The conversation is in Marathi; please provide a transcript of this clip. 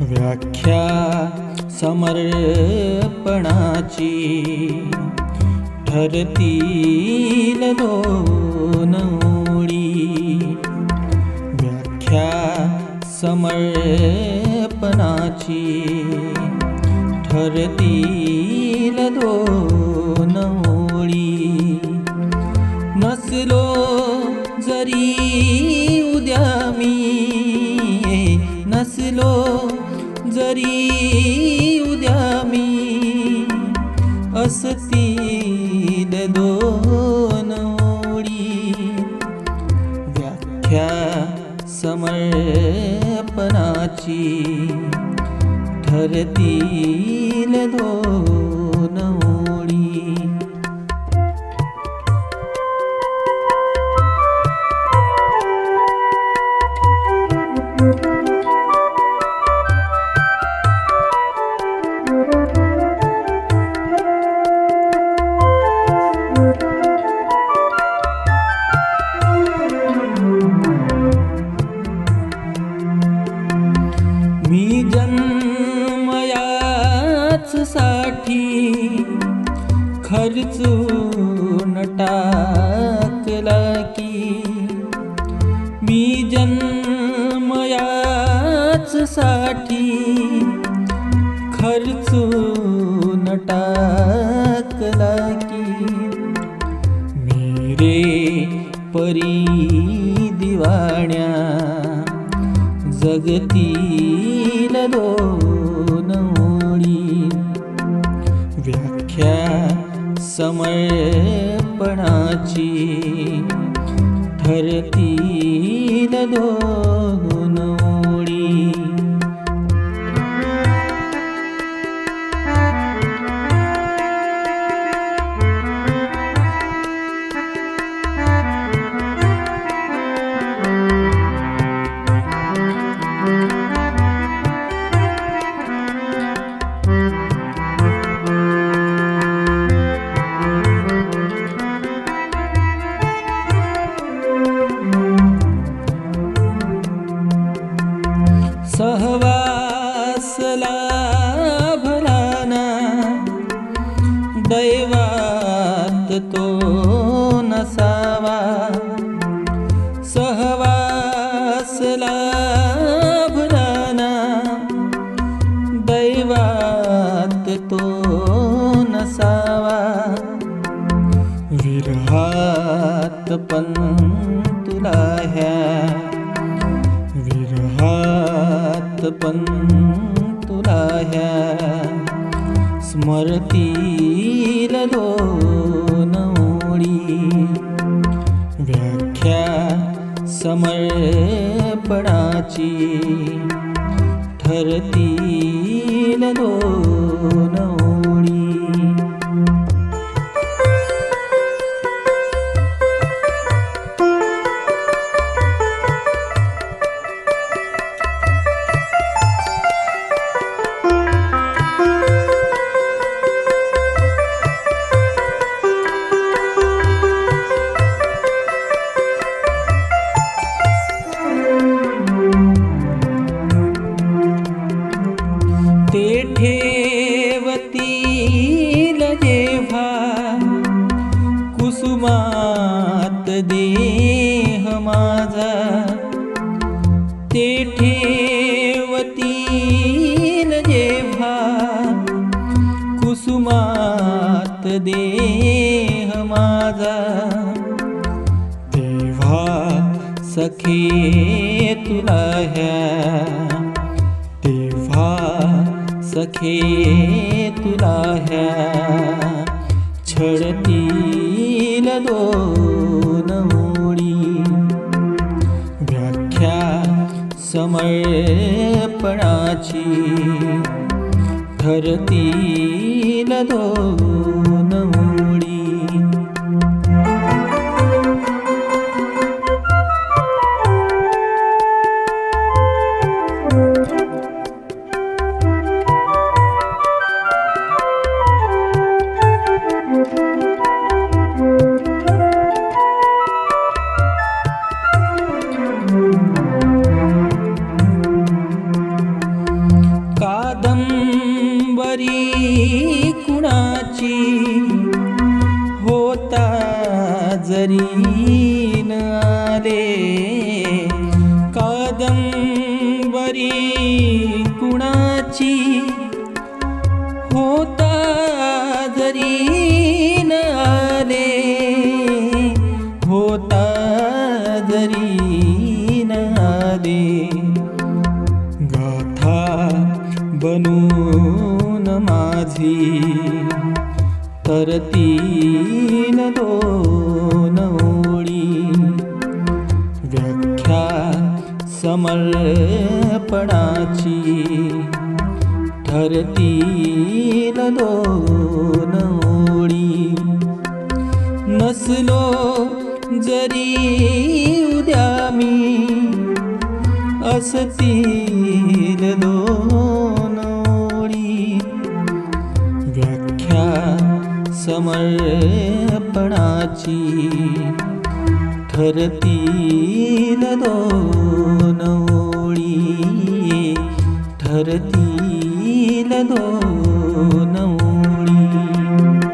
व्याख्या समर्पणाची ठरतील दोन ओळी. व्याख्या समर्पणाची ठरतील दोन ओळी. नसलो जरी उद्या मी नसलो जरी उद्या मी असतील दोन ओळी. व्याख्या समर्पणाची ठरतील दोन टाकला की मी जन्मयाच साठी खर्चून टाकला की मेरे परी दिवाण्या जगतील दोन ओळी व्याख्या समय पणाची ठरतील दोन. दैवात् तो न सा वा सहवासल दैवात तो न सा वा विरहत् पन् तुला ह विरहत् पन् तुला दोन ओळी व्याख्या समर्पणाची ठरतील दोन ओळी ते ठेवतील जेव्हा कुसुमात देह माझा. तेव्हा सखे तुला ह्या. तेव्हा सखे तुला ह्या. छळतील दो समर्पणाची ठरतील दोन कुणाची होता जरी न आले कादंबरी कुणाची होता जरी न आले होता जरी न आले गाथा बनून माझी तरती न दो नोळी व्याख्या समर्पणाची। ठरती न दो नोडी नस्लनो जरी उद्यामि असती समर्पणाची ठरतील दोन ओळी. ठरतील दोन